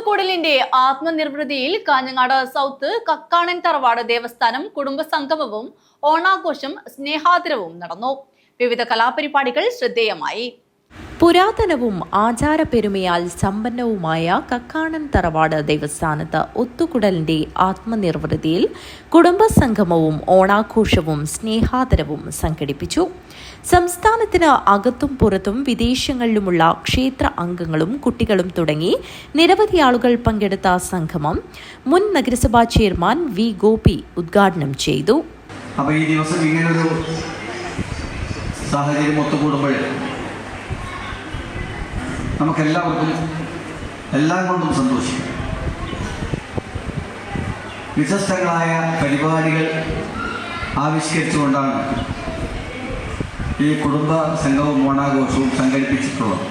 ഒത്തുകൂടലിന്റെ ആത്മനിർവൃതിയിൽ Kanhangad south കക്കാണൻ തറവാട് ദേവസ്ഥാനം കുടുംബസംഗമവും ഓണാഘോഷം സ്നേഹാദരവും നടന്നു. വിവിധ കലാപരിപാടികൾ ശ്രദ്ധേയമായി. പുരാതനവും ആചാരപ്പെരുമയാൽ സമ്പന്നവുമായ കക്കാണൻ തറവാട് ദേവസ്ഥാനത്ത് ഒത്തുകുടലിന്റെ ആത്മനിർവൃതിയിൽ കുടുംബസംഗമവും ഓണാഘോഷവും സ്നേഹാദരവും സംഘടിപ്പിച്ചു. സംസ്ഥാനത്തിന് അകത്തും പുറത്തും വിദേശങ്ങളിലുമുള്ള ക്ഷേത്ര അംഗങ്ങളും കുട്ടികളും തുടങ്ങി നിരവധി ആളുകൾ പങ്കെടുത്ത സംഗമം മുൻ നഗരസഭാ ചെയർമാൻ വി ഗോപി ഉദ്ഘാടനം ചെയ്തു. അപ്പോൾ ഈ ദിവസം നമുക്കെല്ലാവർക്കും എല്ലാം കൊണ്ടും സന്തോഷിക്കും വ്യത്യസ്തങ്ങളായ പരിപാടികൾ ആവിഷ്കരിച്ചുകൊണ്ടാണ് ഈ കുടുംബ സംഘവും ഓണാഘോഷവും സംഘടിപ്പിച്ചിട്ടുള്ളത്.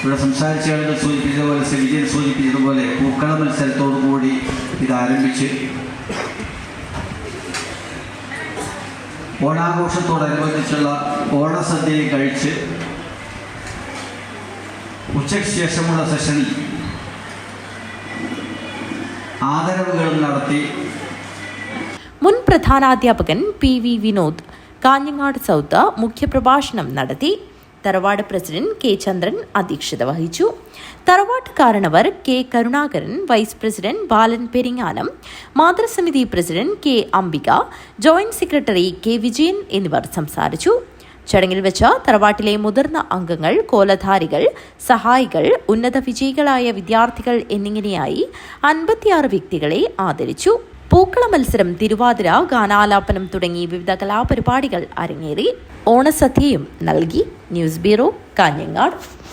ഇവിടെ സംസാരിച്ച ആളുകൾ സൂചിപ്പിച്ചതുപോലെ വിജയൻ സൂചിപ്പിച്ചതുപോലെ പൂക്കള മത്സരത്തോടു കൂടി ഇത് ആരംഭിച്ച് ഓണാഘോഷത്തോടനുബന്ധിച്ചുള്ള ഓണസദ്യയും കഴിച്ച് ഉച്ചയ്ക്ക് ശേഷമുള്ള സെഷനിൽ ആദരവുകൾ നടത്തി മുൻ പ്രധാനാധ്യാപകൻ P V Vinod Kanhangad south മുഖ്യപ്രഭാഷണം നടത്തി തറവാട് പ്രസിഡന്റ് കെ ചന്ദ്രൻ അധ്യക്ഷത വഹിച്ചു. തറവാട്ട് കാരണവർ K Karunakaran vice president Balan Peringanam മാതൃസമിതി president K Ambika joint secretary K Vijayan എന്നിവർ സംസാരിച്ചു. ചടങ്ങിൽ വെച്ച് തറവാട്ടിലെ മുതിർന്ന അംഗങ്ങൾ കോലധാരികൾ സഹായികൾ ഉന്നത വിജയികളായ വിദ്യാർത്ഥികൾ എന്നിങ്ങനെയായി അൻപത്തിയാറ് വ്യക്തികളെ ആദരിച്ചു. പൂക്കള മത്സരം തിരുവാതിര ഗാനാലാപനം തുടങ്ങി വിവിധ കലാപരിപാടികൾ അരങ്ങേറി. ഓണസദ്യയും നൽകി. News bureau Kanhangad.